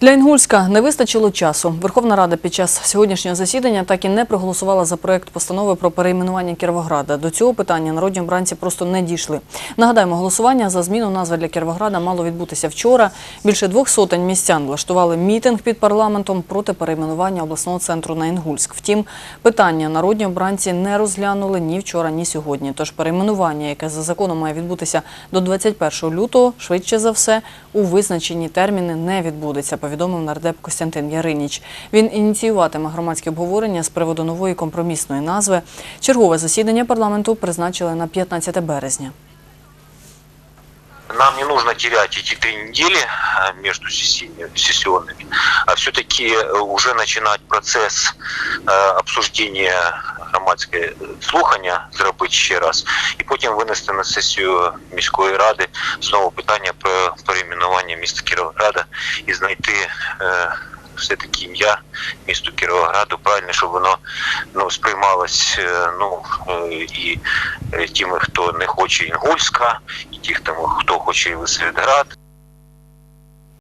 Для Інгульська не вистачило часу. Верховна Рада під час сьогоднішнього засідання так і не проголосувала за проект постанови про перейменування Кіровограда. До цього питання народні обранці просто не дійшли. Нагадаємо, голосування за зміну назви для Кіровограда мало відбутися вчора. Більше двох сотень містян влаштували мітинг під парламентом проти перейменування обласного центру на Інгульськ. Втім, питання народні обранці не розглянули ні вчора, ні сьогодні. Тож перейменування, яке за законом має відбутися до 21 лютого, швидше за все, у визначені терміни не відбудеться, повідомив нардеп Костянтин Яриніч. Він ініціюватиме громадське обговорення з приводу нової компромісної назви. Чергове засідання парламенту призначили на 15 березня. Нам не нужно терять эти три недели э, между сессиями- сессионными, а все-таки уже начинать процесс э, обсуждения громадське е, слухання зробити ще раз, і потім винести на сесію міської ради знову питання про перейменування міста Кіровограда і знайти е, все-таки ім'я місту Кіровограду, правильно, щоб воно ну, сприймалось е, ну, е, і тими, хто не хоче Інгульська, і тих, хто хоче Єлисаветград.